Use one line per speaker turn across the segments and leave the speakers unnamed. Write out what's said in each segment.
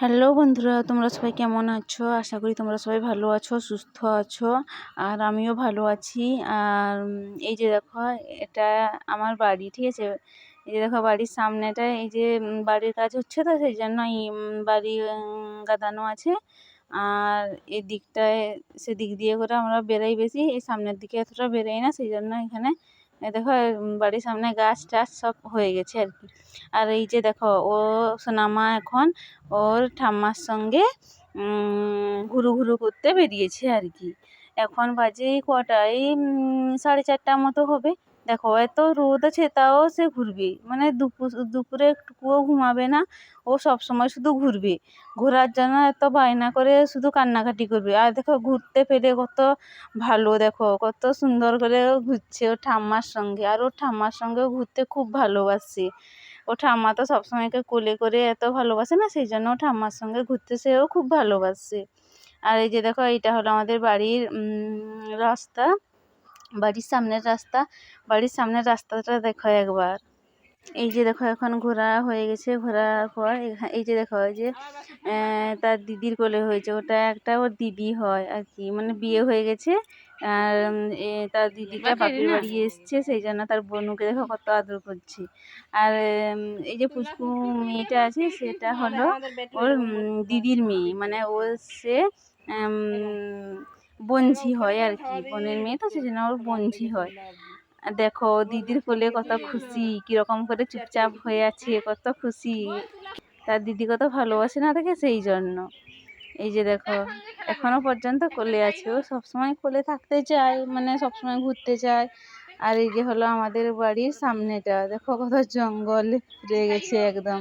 Hello বন্ধুরা, তোমরা সবাই কেমন আছো? আশা করি তোমরা সবাই ভালো আছো, সুস্থ আছো, আর আমিও ভালো আছি। আর এই যে দেখো, এটা আমার বাড়ি, ঠিক আছে? এই যে দেখো, বাড়ির সামনেটা এই যে বাড়ির কাজ হচ্ছে তো, সেই জন্য বাড়ি গাদানো আছে। আর এই দিকটায়, সেদিক দিয়ে করে আমরা বেরাই বেশি, এই সামনের দিকে এতটা বেরাই না, সেই জন্য এখানে দেখো বাড়ির সামনে গাছ টাছ সব হয়ে গেছে আর কি। আর এই যে দেখো, ও সোনামা এখন ওর ঠাম্মার সঙ্গে ঘুরু ঘুরু করতে বেরিয়েছে আর কি। এখন বাজে কটা এই সাড়ে চারটার মতো হবে। দেখো, এত রোদ আছে তাও সে ঘুরবে। মানে দুপুর দুপুরে একটুকুও ঘুমাবে না, ও সব সময় শুধু ঘুরবে। ঘোরার জন্য এত বায়না করে শুধু কান্নাকাটি করবে। আর দেখো, ঘুরতে পেরে কত ভালো, দেখো, কত সুন্দর করে ও ঘুরছে ও ঠাম্মার সঙ্গে। আর ওর ঠাম্মার সঙ্গেও ঘুরতে খুব ভালোবাসে। ও ঠাম্মা তো সবসময় একে কোলে করে এত ভালোবাসে না, সেই জন্য ও ঠাম্মার সঙ্গে ঘুরতে সেও খুব ভালোবাসে। আর এই যে দেখো, এইটা হলো আমাদের বাড়ির রাস্তা। বাড়ির সামনের রাস্তা বাড়ির সামনের রাস্তাটা দেখো একবার। এই যে দেখো এখন ঘোরা হয়ে গেছে ঘোরার পর এই যে দেখো যে তার দিদির কোলে হয়েছে। ওটা একটা ওর দিদি হয় আর কি মানে বিয়ে হয়ে গেছে। আর এ তার দিদিটা বাপের বাড়ি এসছে সেই জন্য তার বোনুকে দেখো কত আদর করছে। আর এই যে পুচকু মেয়েটা আছে সেটা হলো ওর দিদির মেয়ে। মানে ও সে বোনঝি হয় আর কি বোনের মেয়ে তো সেই জন্য ওর বোনঝি হয়। আর দেখো দিদির কোলে কত খুশি কীরকম করে চুপচাপ হয়ে আছে কত খুশি। তার দিদি কত ভালোবাসে না দেখে সেই জন্য। এই যে দেখো এখনও পর্যন্ত কোলে আছে। ও সবসময় কোলে থাকতে চায় মানে সবসময় ঘুরতে চায়। আর এই যে হলো আমাদের বাড়ির সামনেটা দেখো কত জঙ্গলে পুড়ে গেছে একদম।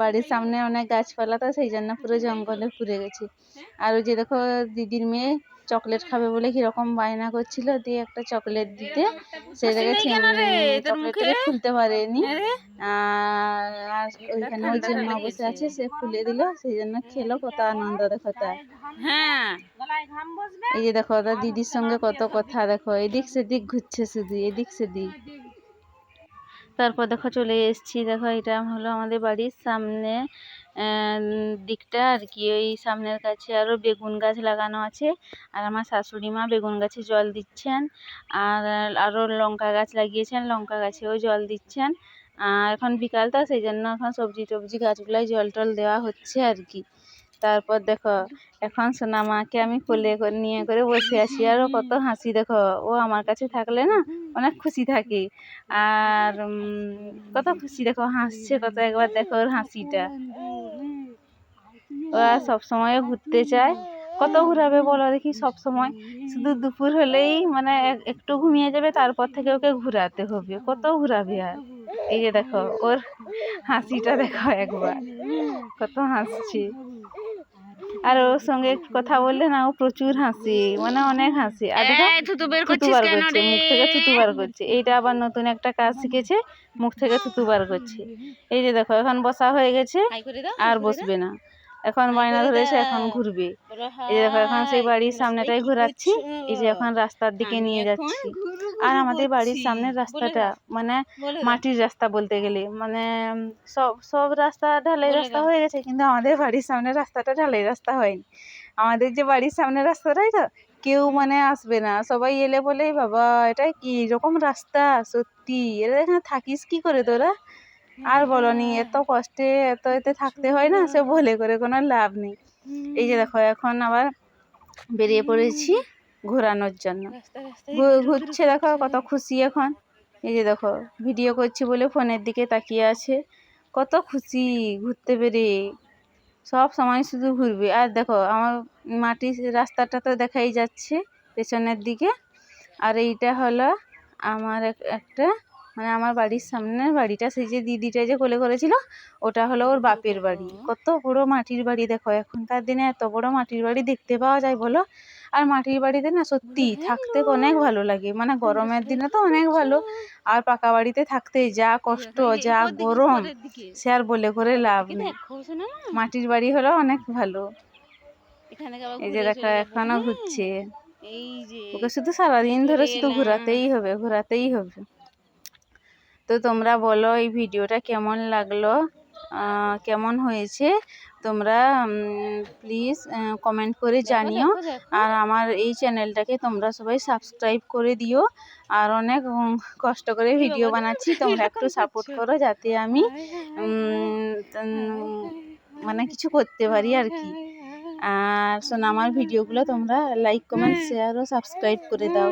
বাড়ির সামনে অনেক গাছপালা তো সেই জন্য পুরো জঙ্গলে পুড়ে গেছে। আর ওই যে দেখো দিদির মেয়ে চকলেট খাবে বলে কীরকম বায়না করছিল দিয়ে একটা চকলেট দিতে সেটাকে চকলেটটাকে খুলতে পারেনি। আর? ওইখানে ওই যে মা বসে আছে সে খুলে দিল সেই জন্য খেলো কত আনন্দ দেখো তার
হ্যাঁ।
এই যে দেখো দিদির সঙ্গে কত কথা দেখো এদিক সেদিক ঘুরছে শুধু এদিক সেদিক। তারপর দেখো চলে এসেছি। দেখো এটা হলো আমাদের বাড়ির সামনে দিকটা আর কি। ওই সামনের কাছে আরও বেগুন গাছ লাগানো আছে। আর আমার শাশুড়ি মা বেগুন গাছে জল দিচ্ছেন। আর আরও লঙ্কা গাছ লাগিয়েছেন, লঙ্কা গাছেও জল দিচ্ছেন। আর এখন বিকাল তো, সেই জন্য এখন সবজি টবজি গাছগুলোয় জল টল দেওয়া হচ্ছে আর কি। তারপর দেখো, এখন সোনামাকে আমি কোলে নিয়ে করে বসে আছি। আর ও কত হাসি, দেখো। ও আমার কাছে থাকলে না, অনেক খুশি থাকে। আর কত খুশি, দেখো, হাসছে কত একবার, দেখো ওর হাসিটা। ওরা সবসময় ঘুরতে চায়। কত ঘুরাবে বলো দেখি সব সময়। শুধু দুপুর হলেই মানে এক- একটু ঘুমিয়ে যাবে, তারপর থেকে ওকে ঘুরাতে হবে। কত ঘুরাবে আর। এই যে দেখো, ওর হাসিটা দেখো একবার। কত হাসছে। আর ওর সঙ্গে কথা বললে না ও প্রচুর হাসি মানে অনেক হাসি। আর
থুতু বের
করছে মুখ থেকে থুতু বার করছে। এইটা আবার নতুন একটা কাজ শিখেছে মুখ থেকে থুতু বার করছে। এই যে দেখো এখন বসা হয়ে গেছে আর বসবে না। এখন বায়না ধরেছে এখন ঘুরবে। এই যে দেখো এখন সেই বাড়ির সামনেটাই ঘোরাচ্ছি। এই যে এখন রাস্তার দিকে নিয়ে যাচ্ছি। আর আমাদের বাড়ির সামনের রাস্তাটা মানে মাটির রাস্তা বলতে গেলে। মানে সব সব রাস্তা ঢালাই রাস্তা হয়ে গেছে কিন্তু আমাদের বাড়ির সামনের রাস্তাটা ঢালাই রাস্তা হয়নি। আমাদের যে বাড়ির সামনের রাস্তাটাই তো কেউ মানে আসবে না। সবাই এলে বলেই বাবা এটা কি রকম রাস্তা? সত্যি? এরা এখানে থাকিস কি করে তোরা? আর বলনি এত কষ্টে এত এতে থাকতে হয় না? সে বলে করে কোনো লাভ নেই। এই যে দেখো এখন আবার বেরিয়ে পড়েছি। ঘোরানোর জন্য। ঘুরছে দেখো কত খুশি এখন। এই যে দেখো ভিডিও করছি বলে ফোনের দিকে তাকিয়ে আছে। কত খুশি ঘুরতে পেরে। সব সময় শুধু ঘুরবে। আর দেখো আমার মাটির রাস্তাটা তো দেখাই যাচ্ছে পেছনের দিকে। আর এইটা হলো আমার এক- একটা মানে আমার বাড়ির সামনের বাড়িটা। সেই যে দিদিটা যে কোলে করেছিল ওটা হলো ওর বাপের বাড়ি। কত বড় মাটির বাড়ি দেখো। এখনকার দিনে এত বড় মাটির বাড়ি দেখতে পাওয়া যায় বলো। আর মাটির বাড়িতে না সত্যি থাকতে অনেক ভালো লাগে। মানে গরমের দিনে তো অনেক ভালো। আর পাকা বাড়িতে থাকতে যা কষ্ট যা গরম সে আর বলে করে লাভ নেই। মাটির বাড়ি হলো অনেক ভালো। এই যে দেখো এখনও ঘুরছে। ওকে শুধু সারাদিন ধরে শুধু ঘোরাতেই হবে ঘোরাতেই হবে। তো তোমরা বলো এই ভিডিওটা কেমন লাগল? কেমন হয়েছে? তোমরা প্লিজ কমেন্ট করে জানিও। আর আমার এই চ্যানেলটাকে তোমরা সবাই সাবস্ক্রাইব করে দিও। আর অনেক কষ্ট করে ভিডিও বানাচ্ছি। তোমরা একটু সাপোর্ট করো যাতে আমি মানে কিছু করতে পারি আর কি। আর শোনো আমার ভিডিওগুলো তোমরা লাইক কমেন্ট শেয়ার ও সাবস্ক্রাইব করে দাও।